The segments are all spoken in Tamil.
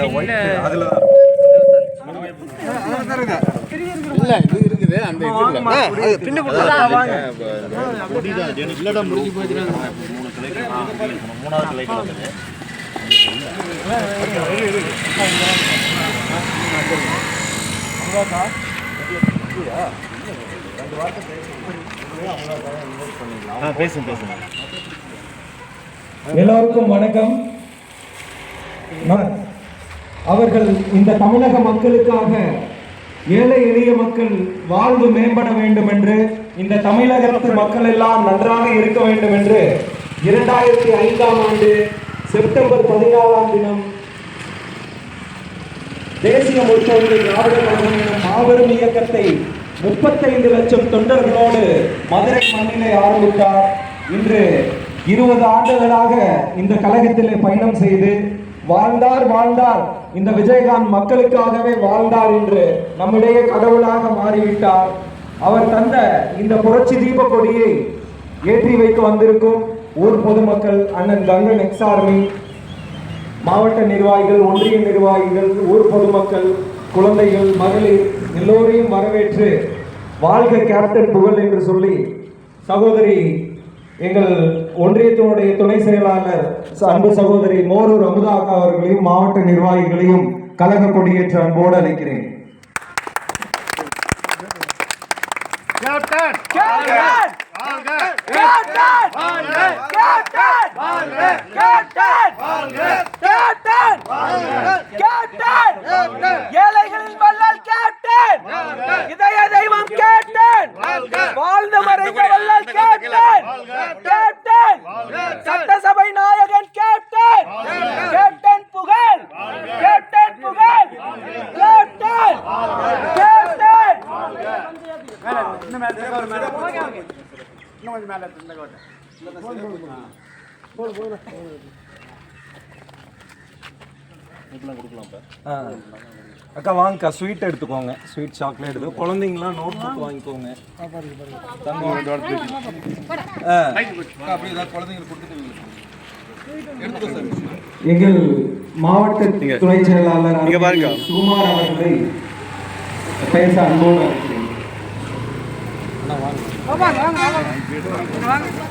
அந்த ஒயிட் அதுல இல்ல இது இருக்குது அந்த இது இல்ல. பின்ன இல்லடா முடிஞ்சு போச்சுன்னா மூணு கிளைக்கு மூணாவது கிளைக்கு வந்தது பேசுங்க பேசுங்க எல்லோருக்கும் வணக்கம். அவர்கள் இந்த தமிழக மக்களுக்காக ஏழை எளிய மக்கள் வாழ்வு மேம்பட வேண்டும் என்று இந்த தமிழகத்து மக்கள் எல்லாம் நன்றாக இருக்க வேண்டும் என்று இரண்டாயிரத்தி ஐந்தாம் ஆண்டு செப்டம்பர் பதினாலாம் தினம் தேசிய முற்போக்கு திராவிட கழகம் மாபெரும் இயக்கத்தை முப்பத்தைந்து லட்சம் தொண்டர்களோடு மதுரை மண்ணிலே ஆரம்பித்தார். இன்று இருபது ஆண்டுகளாக இந்த கழகத்திலே பயணம் செய்து வாழ்ந்தார் வாழ்ந்தார். இந்த விஜயகாந்த் மக்களுக்காகவே வாழ்ந்தார் என்று நம்மிடையே கடவுளாக மாறிவிட்டார். அவர் தந்த இந்த புரட்சி தீப கொடியை ஏற்றி வைக்க வந்திருக்கும் ஊர் பொதுமக்கள் அண்ணன் கங்கன் எக்ஸ் ஆர்மி மாவட்ட நிர்வாகிகள் ஒன்றிய நிர்வாகிகள் ஊர் பொதுமக்கள் குழந்தைகள் மகளிர் எல்லோரையும் வரவேற்று வாழ்க கேப்டன் புகழ் என்று சொல்லி சகோதரி எங்கள் ஒன்றியத்தினுடைய துணை செயலாளர் அன்பு சகோதரி மோரூர் அமுதா அக்கா அவர்களையும் மாவட்ட நிர்வாகிகளையும் கழக கொடியேற்ற அன்போடு அழைக்கிறேன் ஏழைகளின் வள்ளல் கேப்டன் இதய தெய்வம் கேப்டன் வாழ்ந்து மறைந்த வள்ளல் கேப்டன் கேப்டன் சட்டசபை நாயகன் கேப்டன் கேப்டன் புகழ் கேப்டன் புகழ் கேப்டன் கேப்டன் அக்கா வாங்கக்கா. ஸ்வீட் எடுத்துக்கோங்க. ஸ்வீட் சாக்லேட் எடுத்து குழந்தைங்களாம் நோட் புக் வாங்கிக்கோங்க. ஆ. எங்கள் மாவட்ட துணை செயலாளர் இங்க பாருங்க. சுகுமார் அவர்களை பேச அன்போடு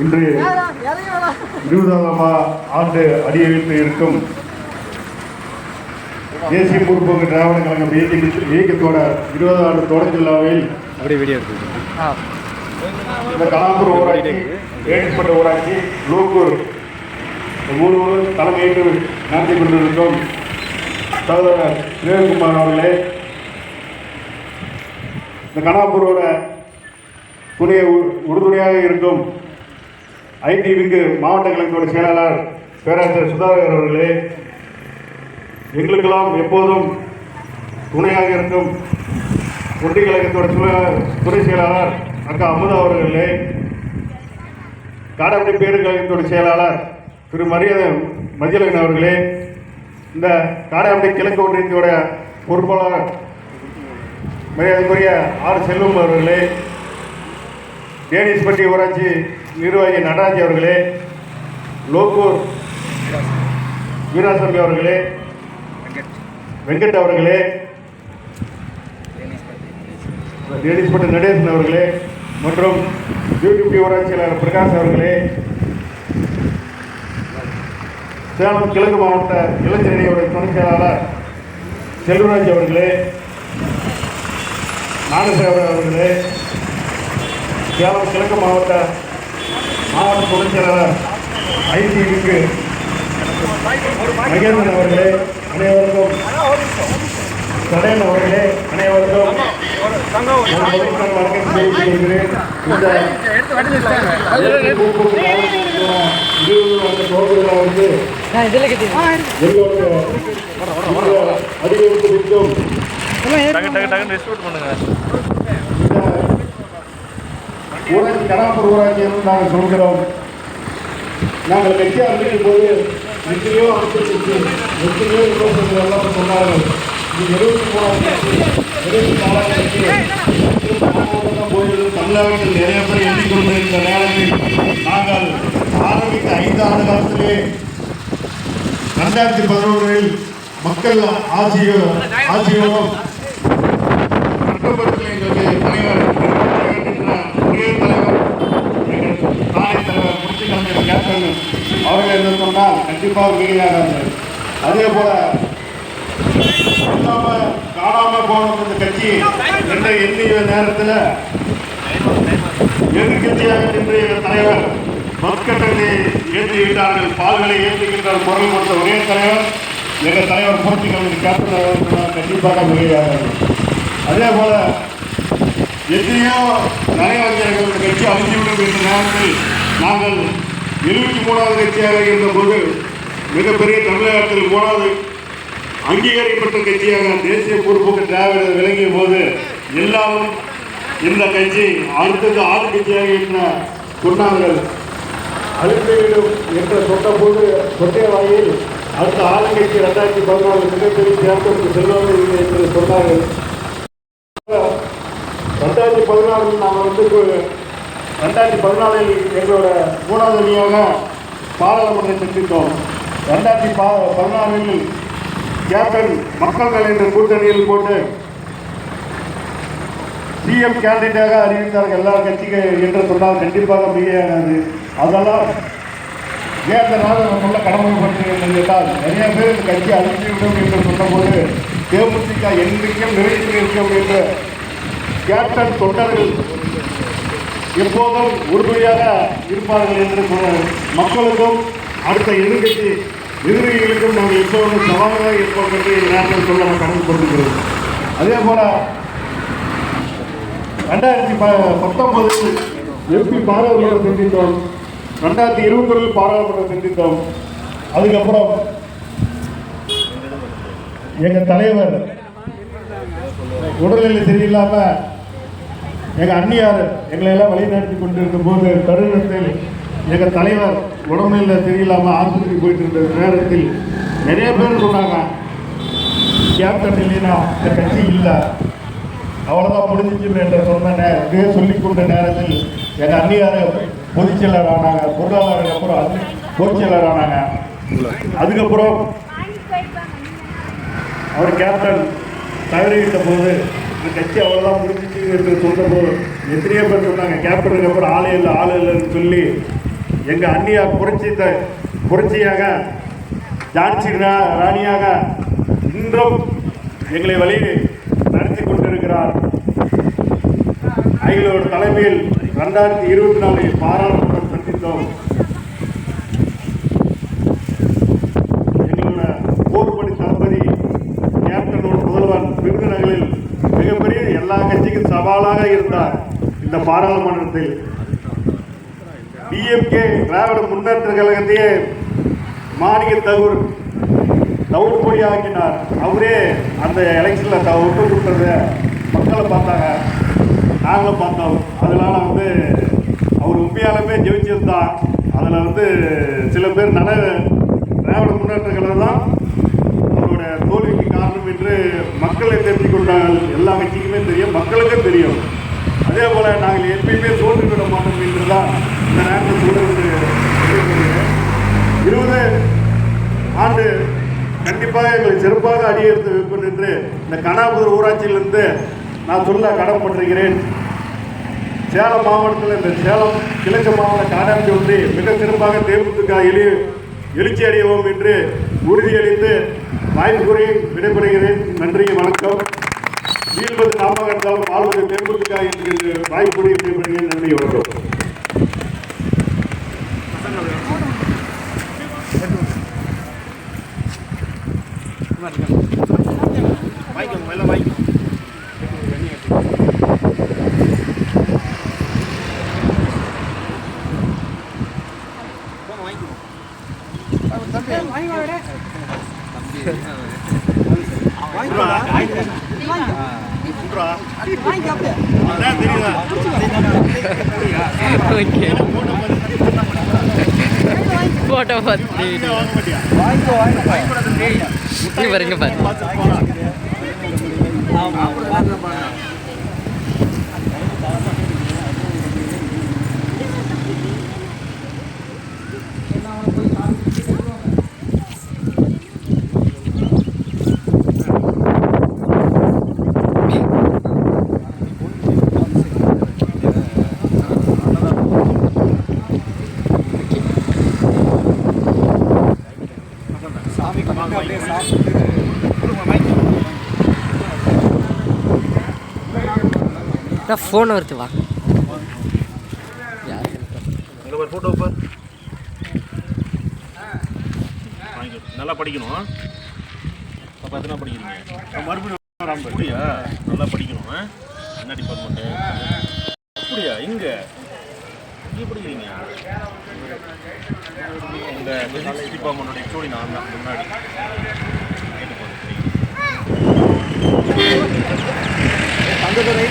இன்று இருபதாம் ஆண்டு அடியெடுத்து இருக்கும் தேசிய முற்போக்கு திராவிட கழகம் இயக்க- இயக்கத்தோட இருபதாம் ஆண்டு தொடக்க விழாவில் அப்படியே வீடியோ எடுத்து இந்த கலாம்பூர் ஊராட்சி ஏற்றுப்பட்ட ஊராட்சி லோக்கூர் ஊரும் தலைமையேற்று நடத்தி கொண்டிருக்கும் சகோதரர் சிவகுமார் அவர்களே இந்த கனாப்பூரோட துணை உ- உறுதுணையாக இருக்கும் ஐடிவிக்கு மாவட்ட கழகத்தோட செயலாளர் பேராசிரியர் சுதாகர் அவர்களே எங்களுக்கெல்லாம் எப்போதும் துணையாக இருக்கும் ஒன்றிய கழகத்தோட துணை- துணை செயலாளர் அக்கா அமுதா அவர்களே காடாப்பட்டி பேருக்கழகத்தோட செயலாளர் திரு மரியாதை மதியழகன் அவர்களே இந்த காடாப்பட்டி கிழக்கு ஒன்றியத்தோட பொறுப்பாளர் மரியாதைக்குரிய ஆர் செல்வம் அவர்களே தேனீஸ்பட்டி ஊராட்சி நிர்வாகி நடராஜ் அவர்களே லோக்கூர் வீராசாமி அவர்களே வெங்கட் அவர்களே தேனீஸ்பட்டி நடேசன் அவர்களே மற்றும் யூடியூப் ஊராட்சியாளர் பிரகாஷ் அவர்களே சேலம் கிழக்கு மாவட்ட இளைஞரணியோட துணைச் செயலாளர் செல்வராஜ் அவர்களே நாகசேகரன் அவர்களே சேலம் கிழக்கு மாவட்ட மாவட்ட துணை செயலாளர் ஐசிக்கு மகேந்திரன் அவர்களே அனைவருக்கும் சடையன் அவர்களே அனைவருக்கும் வணக்கம் தெரிவித்துக் கொள்கிறேன் இந்த இருபது வருட சோதனை வந்து எங்களுடைய அதிகரித்து டக்கு டக்கு டக்குன்னு டிஸ்ட்ரிபியூட் பண்ணுங்க. ஊராட்சி கடாப்பூர் ஊராட்சி என்று நாங்கள் சொல்கிறோம். நாங்கள் கட்சி அறிவிக்கும் போது எத்தனையோ அனுப்பிச்சு எத்தனையோ விமர்சனங்கள் எல்லாம் சொன்னார்கள். இது நாலாம் கட்சி போயிருந்து தமிழகத்தில் நிறைய பேர் எண்ணிக்கொண்டிருந்த நேரத்தில் நாங்கள் ஆரம்பித்த ஐந்து ஆண்டு காலத்திலே ரெண்டாயிரத்தி பதினொன்றில் மக்கள் ஆட்சியோ ஆட்சியோடும் சட்டமன்றத்தில் தலைவர் தலைவர் எங்கள் தானை கேப்டன் அவர்கள் என்ன சொன்னால் கண்டிப்பாக மிகையாகாது அதே போல காணாம போன இந்த கட்சி என்ற எண்ணிய நேரத்தில் எதிர்கட்சியாக நின்று தலைவர் மஸ்கட்டை ஏற்றுகின்றார்கள் விட்டார்கள் பால்களை ஏற்றுகின்ற குரல் கொடுத்த ஒரே தலைவர் எங்கள் தலைவர் புரட்சிக்கிழமை கேப்டன் கண்டிப்பாக மிகையாகாது அதே போல எத்தனையோ நயவஞ்சகர்கள் கட்சி அழிந்துவிடும் என்ற நேரத்தில் நாங்கள் இருபத்தி மூணாவது கட்சியாக இருந்தபோது மிகப்பெரிய தமிழகத்தில் மூணாவது அங்கீகரிக்கப்பட்ட கட்சியாக தேசிய பொறுப்புக்கு திராவிடர் விளங்கிய போது எல்லாரும் இந்த கட்சி அடுத்தது ஆறு கட்சியாக என்ற சொன்னார்கள் அழுத்தவிடும் என்று சொன்னபோது சொன்ன வகையில் அடுத்த ஆளுங்கட்சி ரெண்டாயிரத்தி பதினாலு மிகப்பெரிய தேர்தலுக்கு செல்வது என்று சொன்னார்கள். ரெண்டாயிரத்தி பதினாலில் நாங்கள் வந்து ரெண்டாயிரத்தி பதினாலில் எங்களோட மூணாவது அணியாக பாராளுமன்றம் சென்றிருக்கோம் ரெண்டாயிரத்தி பா பதினாலில் கேப்டன் மக்கள் என்ற கூட்டணியில் போட்டு சிஎம் கேண்டிடேட்டாக அறிவித்தார்கள் எல்லா கட்சிகள் என்று சொன்னால் கண்டிப்பாக மிகையாகாது அதெல்லாம் ஏற்றனால கடமை கடமைப்பட்டிருக்கிறது கேட்டால் நிறைய பேர் இந்த கட்சி அழித்துவிடும் என்று சொன்னபோது தேமுதிக என்றைக்கும் நிறைவேற்றி இருக்கும் என்று கேப்டன் தொண்டர்கள் எப்போதும் உறுதுணையாக இருப்பார்கள் என்று சொன்னார். மக்களுக்கும் அடுத்த எதிர்கட்சி எதிரிகளுக்கும் நாங்கள் எப்போதும் சவாலாக இருப்போம் என்று நேரத்தில் சொல்ல நான் கடமைப்பட்டிருக்கிறோம் அதே போல ரெண்டாயிரத்தி ப பத்தொன்பதில் எம்பி பாராளுமன்றம் சந்தித்தோம் ரெண்டாயிரத்தி இருபத்தொன்னில் பாராளுமன்றம் சந்தித்தோம் அதுக்கப்புறம் எங்கள் தலைவர் உடல்நிலை சரியில்லாமல் எங்கள் அண்ணியார் எங்களை எல்லாம் வழிநடத்தி கொண்டிருக்கும் போது தருணத்தில் எங்கள் தலைவர் உடம்புல தெரியலாமல் ஆஸ்பத்திரிக்கு போயிட்டு இருந்த நேரத்தில் நிறைய பேர் சொன்னாங்க கேப்டன் இல்லைன்னா இந்த கட்சி இல்லை. அவ்வளோதான் முடிஞ்சிச்சு என்ற சொன்ன நே இதே சொல்லிக் கொண்ட நேரத்தில் எங்கள் அண்ணியார் பொதுச் செயலர் ஆனாங்க பொருளாதார அப்புறம் பொதுச் செயலர் ஆனாங்க. அதுக்கப்புறம் அவர் கேப்டன் தவறிவிட்ட போது இந்த கட்சி அவ்வளோதான் முடிஞ்சிச்சு. என்று சொன்னபோது எத்தனையோ பேர் சொன்னாங்க கேப்டனுக்கு அப்புறம் ஆளே இல்லை ஆளே இல்லைன்னு சொல்லி எங்கள் அண்ணியா புரட்சி த புரட்சியாக ஜான்சி ராணியாக இன்றும் எங்களை வழி நடத்தி கொண்டிருக்கிறார். அவங்களோட தலைமையில் ரெண்டாயிரத்தி இருபத்தி நாலில் பாராளுமன்றம் சந்தித்தோம் எங்களோட போர்படி தளபதி கேப்டனோட முதல்வர் விருதுநகரில் மிகப்பெரிய எல்லா கட்சிக்கும் சவாலாக இருந்தார் இந்த பாராளுமன்றத்தில் டிஎம்கே திராவிட முன்னேற்ற கழகத்தையே மானிய தகுர் தவிர்ப்பொடி ஆக்கினார் அவரே அந்த எலெக்ஷனில் த ஒட்டு கொடுத்ததை மக்களை பார்த்தாங்க. நாங்களும் பார்த்தோம். அதனால் வந்து அவர் உண்மையாலுமே ஜெயிச்சிருந்தார் அதில் வந்து சில பேர் நல திராவிட முன்னேற்ற கழகம் தான் அவரோட தோல்விக்கு காரணம் என்று மக்களை தெரிஞ்சு கொண்டார்கள். எல்லா கட்சிக்குமே தெரியும். மக்களுக்கும் தெரியும். அதே போல் நாங்கள் எப்பயுமே தோல்வி விட மாட்டோம் என்று தான் இந்த நேரத்தில் சொல்லுவது இருபது ஆண்டு கண்டிப்பாக எங்களை சிறப்பாக அடியெடுத்து வைப்பேன் என்று இந்த கனாபுதூர் ஊராட்சியிலிருந்து நான் சொல்ல கடமைப்பட்டிருக்கிறேன் சேலம் மாவட்டத்தில் இந்த சேலம் கிழக்கு மாவட்ட காடாட்சி ஒன்றி மிக சிறப்பாக தேமுதிக எளி எழுச்சி அடைவோம் என்று உறுதியளித்து வாய்ப்பு கூறி விடைபெறுகிறேன். நன்றி வணக்கம். வீழ்வது நாமாக இருந்தாலும் வாழ்வது தேமுதிக என்று வாய்ப்பு கூறி விடைபெறுகிறேன் நன்றி வணக்கம் அதான் தெரியுதா? போட்டோ பார்த்து இங்க பாருங்க பாரு பார்த்து போலாம் நான் ஃபோன் வருது வா. ஃபோட்டோ பார் வாங்கிக்கோ நல்லா படிக்கணும் அப்போ எத்தனை படிக்கிறீங்க? மறுபடியும். அப்படியா நல்லா படிக்கணும்? என்ன டிபார்ட்மெண்ட்டு அப்படியா? இங்கே இங்கே படிக்கிறீங்க? உங்கள் ஃபிசிக்ஸ் டிபார்ட்மெண்ட்டோட ஹெச்ஓடி நான் தான் முன்னாடி. தங்கதுரை.